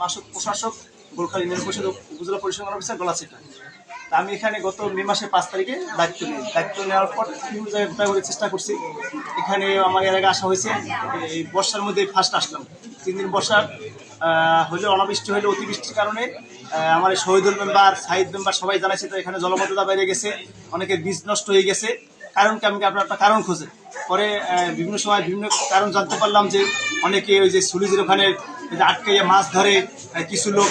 মাসক প্রশাসক, গোলখালী ইউনিয়ন পরিষদ উপজেলা পরিষদ অফিসার গলাচিটা তা আমি এখানে গত মে মাসের পাঁচ তারিখে দায়িত্ব নিই। দায়িত্ব নেওয়ার পর বিভিন্ন জায়গায় ঘোরাঘুরির চেষ্টা করছি। এখানে আমার আগে আসা হয়েছে। এই বর্ষার মধ্যে ফার্স্ট আসলাম। তিন দিন বর্ষার হলে অনাবৃষ্টি হলে অতিবৃষ্টির কারণে আমার শহীদুল মেম্বার সাহিদ মেম্বার সবাই জানাইছে, তো এখানে জলবদ্ধতা বেড়ে গেছে। অনেকে বীজ নষ্ট হয়ে গেছে। কারণ কি আমি আপনার একটা কারণ খুঁজে। পরে বিভিন্ন সময় বিভিন্ন কারণ জানতে পারলাম যে অনেকে ওই যে সুলিজের ওখানে আটকাইয়ে মাছ ধরে কিছু লোক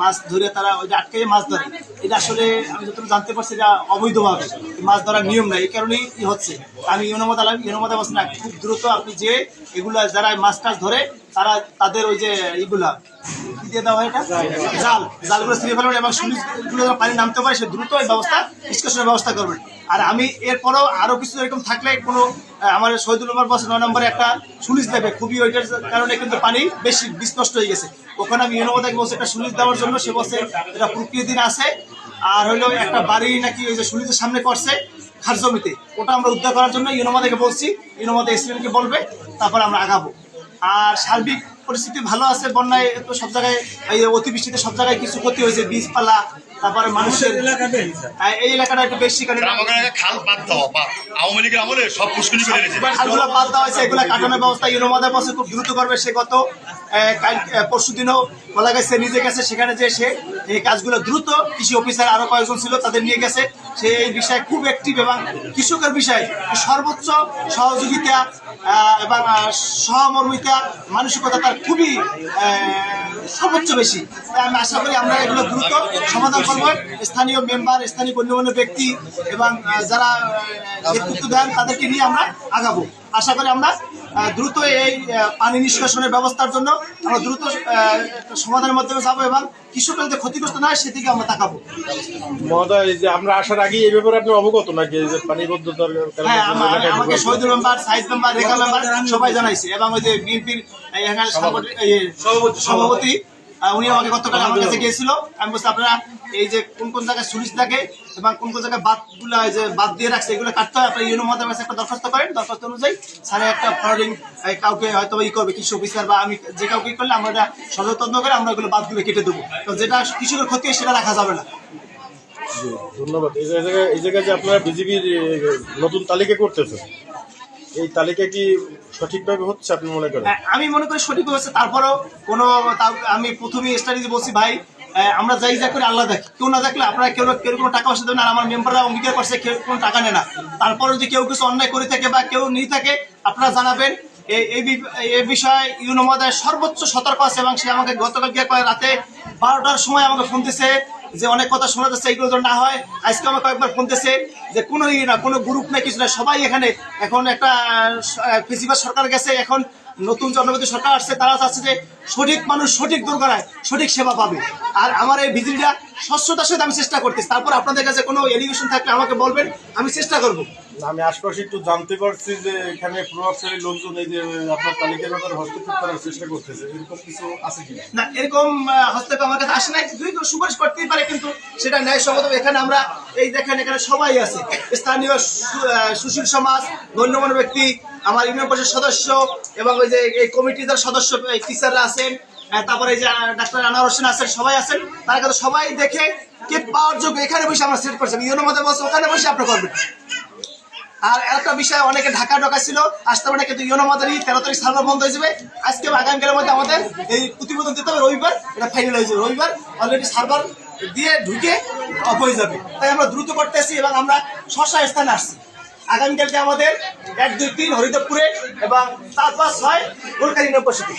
মাছ ধরে তারা ওই যে আটকাইয়ে মাছ ধরে। এটা আসলে আমি যতটুকু জানতে পারছি এটা অবৈধভাবে। মাছ ধরার নিয়ম নাই, এই কারণেই কি হচ্ছে। আমি ইউনোমত আলম, ইউনোমত বলছি না খুব দ্রুত আপনি যে এগুলো, যারা মাছ টাছ ধরে তারা তাদের ওই যে এইগুলা কি দিয়ে দেওয়া হয় এটা? জাল। জালগুলো ছিঁড়ে ফেলবেন এবং সুলিশগুলো পানি নামতে পারে, সে দ্রুত এই ব্যবস্থা নিষ্কাশনের ব্যবস্থা করবেন আর আমি এরপরও আরও কিছু এরকম থাকলে কোনো আমার শহীদুল উমার বছর নয় নম্বরে একটা সুলিশ দেবে। খুবই ওইটার কারণে কিন্তু পানি বেশি বিস্পষ্ট হয়ে গেছে। ওখানে আমি ইউনোমতাকে বলছি, একটা সুলিশ দেওয়ার জন্য সে বলছে, এটা প্রক্রিয়া দিন আছে। আর হইল একটা বাড়ি নাকি ওই যে সুলিশের সামনে করছে খার জমিতে ওটা আমরা উদ্ধার করার জন্য ইউনোমাদেরকে বলছি। ইউনোমাদে এসপিএনকে বলবে, তারপর আমরা আগাবো। আর সার্বিক পরিস্থিতি ভালো আছে বন্যায় তো সব জায়গায় এই অতিবৃষ্টিতে সব জায়গায় কিছু ক্ষতি হয়েছে বীজপালা তারপরে মানুষের এই এলাকাটা একটু বেশি কারণ খাল বাদ দেওয়া বা আওয়ামী লীগের আমলে সব পুষ্করি করে খালগুলো বাদ দেওয়া হয়েছে এগুলো কাটানোর ব্যবস্থা ইউরোমাদের পাশে খুব দ্রুত করবে সে গত পরশু দিনও বলা গেছে, নিজে গেছে, সেখানে যে সে, এই কাজগুলো দ্রুত কৃষি অফিসার আরও কয়েকজন ছিল, তাদের নিয়ে গেছে। সে এই বিষয়ে খুব অ্যাক্টিভ এবং কৃষকের বিষয়ে সর্বোচ্চ সহযোগিতা এবং সহমর্মিতা, মানসিকতা তার খুবই সর্বোচ্চ বেশি। তাই আমি আশা করি আমরা এগুলো দ্রুত সমাধান করব। স্থানীয় মেম্বার স্থানীয় গণ্যমান্য ব্যক্তি এবং যারা নেতৃত্ব দেন, তাদেরকে নিয়ে আমরা আগাবো। আশা করি আমরা দ্রুত এই পানি নিষ্কাশনের ব্যবস্থার জন্য আমরা দ্রুত সমাধানের মাধ্যমে যাব এবং কৃষকরা যাতে ক্ষতিগ্রস্ত না হয় সেদিকে আমরা তাকাবো। মহোদয় যে আমরা আসার আগে এই ব্যাপারে আপনি অবগত নাকি? এই যে পানিবদ্ধতার কারণে হ্যাঁ আমাকে শহীদুল মেম্বার সাইজ মেম্বার রেখা মেম্বার সবাই জানাইছে। এবং ওই যে বিএনপির এখানে সভাপতি উনি আমাকে গতকাল আমার কাছে গিয়েছিল। আমি বলছি আপনারা এই যে কোন কোন জায়গায় সুলিশ থাকে এবং কোন কোন জায়গায় বাদগুলা যে বাদ দিয়ে রাখছে এগুলো কাটতে হয় আপনার ইউনো মধ্যে একটা দরখাস্ত করেন। দরখাস্ত অনুযায়ী স্যারে একটা ফরওয়ার্ডিং কাউকে হয়তো ই করবে কৃষি অফিসার বা আমি যে কাউকে করলে আমরা এটা সচেতন করে আমরা এগুলো বাদ দিয়ে কেটে দেবো। তো যেটা কৃষকের ক্ষতি হয় সেটা রাখা যাবে না। ধন্যবাদ। এই জায়গায় এই জায়গায় যে আপনারা বিজেপির নতুন তালিকা করতেছেন এই তালিকা কি সঠিকভাবে হচ্ছে আপনি মনে করেন? হ্যাঁ, আমি মনে করি সঠিক হয়েছে তারপরেও কোনো আমি প্রথমে স্টাডিতে বলছি ভাই আমরা যাই যা করি আল্লাহ দেখি। কেউ না দেখলে আপনারা কেউ কেউ কোনো টাকা পয়সা দেবেন আর আমার মেম্বাররা অঙ্গীকার করছে কেউ কোনো টাকা নেয় না। তারপরে যদি কেউ কিছু অন্যায় করে থাকে বা কেউ নিয়ে থাকে আপনারা জানাবেন এই বিষয়ে ইউনো মহোদয় সর্বোচ্চ সতর্ক আছে এবং সে আমাকে গতকাল কয় রাতে বারোটার সময় আমাকে ফোন দিছে যে অনেক কথা শোনা যাচ্ছে, এগুলো যেন না হয়। আজকে আমার কয়েকবার ফোন দিছে যে কোনো ইয়ে না, কোনো গ্রুপ না, কিছু না, সবাই এখানে। এখন একটা প্রিন্সিপাল সরকার গেছে, এখন নতুন জনপতি সরকার আসছে, তারা চাচ্ছে যে সঠিক মানুষ সঠিক দুর্ঘটনায় সঠিক সেবা পাবে। আর আমার এই ভিজিটটা স্বচ্ছতার সাথে আমি চেষ্টা করতেছি। তারপর আপনাদের কাছে কোনো এলিগেশন থাকলে আমাকে বলবেন, আমি চেষ্টা করব। আমি আশপাশে একটু জানতে পারছি যে এখানে প্রভাবশালী লোকজন এই যে, আপনার তালিকার ব্যাপারে হস্তক্ষেপ করার চেষ্টা করতেছে, এরকম কিছু আছে কি? না, এরকম হস্তক্ষেপ আমার কাছে আসে নাই। দুই তো সুপারিশ করতেই পারে, কিন্তু সেটা ন্যায়সঙ্গত। এখানে আমরা, এই দেখেন, এখানে সবাই আছে। স্থানীয় সুশীল সমাজ, গণ্যমান্য ব্যক্তি, আমার ইউনিয়ন পরিষদ সদস্য এবং ওই যে, এই কমিটির সদস্য টিচাররা আছেন তারপরে যে ডাক্তার আনার হোসেন আছেন, সবাই আছেন। তারা সবাই দেখে কে পাওয়ার যোগ্য, এখানে বসে আমরা সেট করছি। ইউনিয়ন মধ্যে বসে, ওখানে বসে আপনি করবেন আর একটা বিষয়, অনেকে ঢাকা ঢাকা ছিল আসতে পারে কিন্তু ইউনো মাদারি তেরো তারিখ সার্ভার বন্ধ হয়ে যাবে। আজকে আগামীকালের মধ্যে আমাদের এই প্রতিবেদন দিতে হবে, রবিবার এটা ফাইনাল হয়ে যাবে। রবিবার অলরেডি সার্ভার দিয়ে ঢুকে অফ হয়ে যাবে। তাই আমরা দ্রুত করতেছি এবং আমরা শশা স্থানে আসছি। আগামীকালকে আমাদের এক দুই তিন হরিদেবপুরে এবং চার পাঁচ ছয় গোলকারি ইউনিভার্সিটি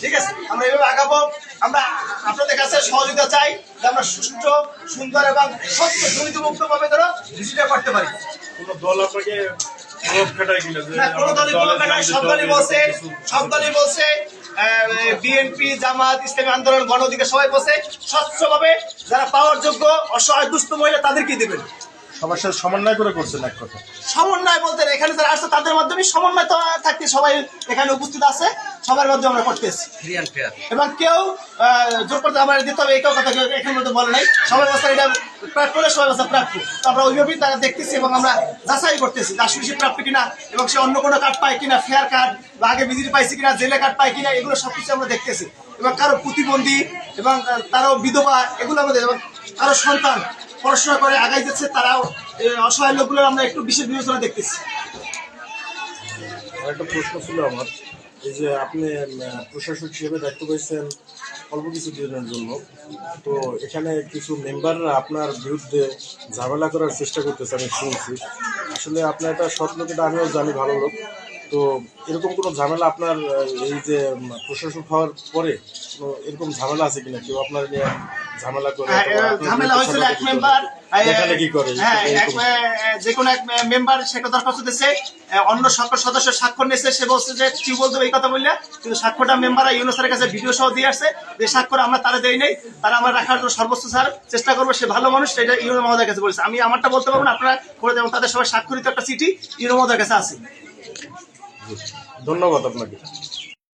ঠিক আছে? আমরা এভাবে আগাবো। আমরা আপনাদের কাছে সহযোগিতা চাই যে আমরা সুষ্ঠু সুন্দর এবং স্বচ্ছ দুর্নীতিমুক্ত ভাবে ধরো ভিজিটে করতে পারি। কোনো দল আপনাকে কিনা দলই কোনো সব দলই বলছে কিছু- সব দলই বলছে বিএনপি জামাত ইসলামী আন্দোলন গণ অধিকার সবাই বলছে স্বচ্ছভাবে যারা পাওয়ার যোগ্য অসহায় দুস্থ মহিলা তাদেরকে দেবেন। সবার সাথে সমন্বয় করে করছেন এক কথা। সমন্বয় বলতে এখানে যারা আসছে তাদের মাধ্যমে সমন্বয় তো থাকতে সবাই এখানে উপস্থিত আছে সবার মাধ্যমে আমরা করতেছি এবং কেউ জোর করতে আমার দিতে হবে এই কেউ কথা এখানে মধ্যে বলে নাই। সবাই বস্তা এটা প্রাপ্য হলে সবাই বস্তা প্রাপ্য। তো আমরা ওইভাবেই তারা দেখতেছি এবং আমরা যাচাই করতেছি যে আসলে সে প্রাপ্য কিনা এবং সে অন্য কোনো কার্ড পায় কিনা ফেয়ার কার্ড বা আগে ভিজিট পাইছে কিনা জেলে কার্ড পায় কিনা এগুলো সবকিছু আমরা দেখতেছি। এবং কারও প্রতিবন্ধী এবং তারাও বিধবা এগুলো আমাদের এবং কারও সন্তান পড়াশোনা করে আগাই যাচ্ছে এই অসহায় লোকগুলো আমরা একটু বিশেষ বিবেচনা দেখতেছি। একটা প্রশ্ন ছিল আমার, এই যে আপনি প্রশাসক হিসেবে দায়িত্ব পেয়েছেন অল্প কিছু দিনের জন্য, তো এখানে কিছু মেম্বাররা আপনার বিরুদ্ধে ঝামেলা করার চেষ্টা করতেছে, আমি শুনছি। আসলে আপনার একটা সৎ লোক আমিও জানি ভালো লোক। তো এরকম কোনো ঝামেলা আপনার এই যে প্রশাসক হওয়ার পরে এরকম ঝামেলা আছে কিনা? কেউ আপনার নিয়ে ঝামেলা করে হ্যাঁ, ঝামেলা হয়েছিল এক মেম্বার হ্যাঁ। যে কোনো এক মেম্বার সে দিচ্ছে এ, অন্য সকল সদস্য স্বাক্ষর নিয়েছে সে বলছে যে কি বলতো এই কথা বললে? কিন্তু স্বাক্ষরটা মেম্বার ইউনুসারের কাছে ভিডিও সহ দিয়ে আসছে যে স্বাক্ষর আমরা তারা দেই নাই তারা আমরা রাখার জন্য সর্বোচ্চ স্যার চেষ্টা করব সে ভালো মানুষ সেটা ইউনো মহোদয়ের কাছে বলেছে। আমি আমারটা বলতে পারব না আপনারা করে দেবেন তাদের সবাই স্বাক্ষরিত একটা চিঠি ইউনো মহোদয়ের কাছে আছে। ধন্যবাদ আপনাকে।